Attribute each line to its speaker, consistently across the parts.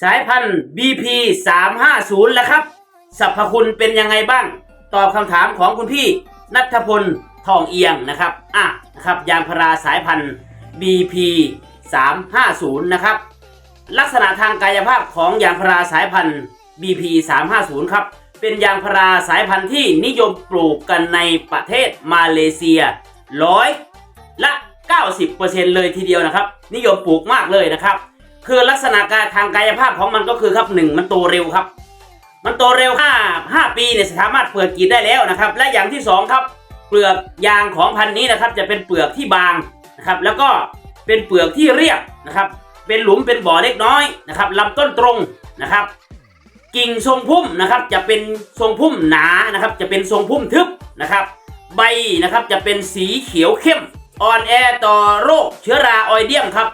Speaker 1: สายพันธุ์ BP 350แล้วครับสรรพคุณเป็นยังไงบ้าง ตอบคำถามของคุณพี่นัทพลทองเอียงนะครับอะนะครับยางพาราสายพันธุ์ BP 350นะครับ ลักษณะทางกายภาพของยางพาราสายพันธุ์ BP 350ครับเป็นยางพาราสายพันธุ์ที่นิยมปลูกกันในประเทศมาเลเซียร้อยละ 90%เลยทีเดียวนะครับ นิยมปลูกมากเลยนะครับ คือลักษณะการทางกายภาพของมันก็คือครับหนึ่งมันโตเร็วครับ มันโตเร็ว5 5ปีเนี่ยสามารถเปิดกรีดได้แล้วนะครับ และอย่างที่สองครับ เปลือกยางของพันธุ์นี้นะครับ จะเป็นเปลือกที่บางนะครับ แล้วก็เป็นเปลือกที่เรียบนะครับ เป็นหลุมเป็นบ่อเล็กน้อยนะครับลำต้นตรงนะครับกิ่งทรงพุ่มนะครับจะเป็นทรงพุ่มหนานะครับ จะเป็นทรงพุ่มทึบนะครับ ใบนะครับจะเป็นสีเขียวเข้มอ่อนแอต่อโรคเชื้อราออยเดียมครับ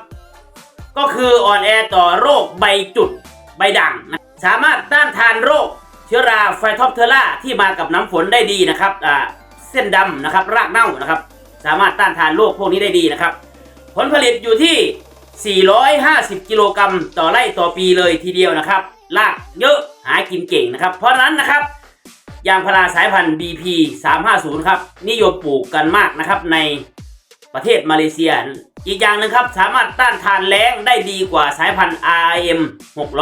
Speaker 1: ก็คืออ่อนแอต่อโรคใบจุดใบด่างนะสามารถต้านทานโรค เชื้อราไฟท็อปเทอร่าที่มากับน้ำฝนได้ดีนะครับอ่าเส้นดำนะครับ รากเน่านะครับ สามารถต้านทานโรคพวกนี้ได้ดีนะครับ ผลผลิตอยู่ที่ 450 กิโลกรัมต่อไร่ต่อปีเลยทีเดียวนะครับรากเยอะหากินเก่งนะครับ เพราะฉะนั้นนะครับยางพาราสายพันธุ์ BP 350 ครับ นิยมปลูกกันมากนะครับในประเทศมาเลเซียอีกอย่างหนึ่งครับสามารถต้านทานแล้งได้ดีกว่าสายพันธุ์ RM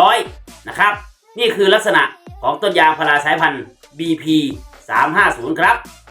Speaker 1: 600 นะครับ นี่คือลักษณะของต้นยางพาราสายพันธุ์ BP 350 ครับ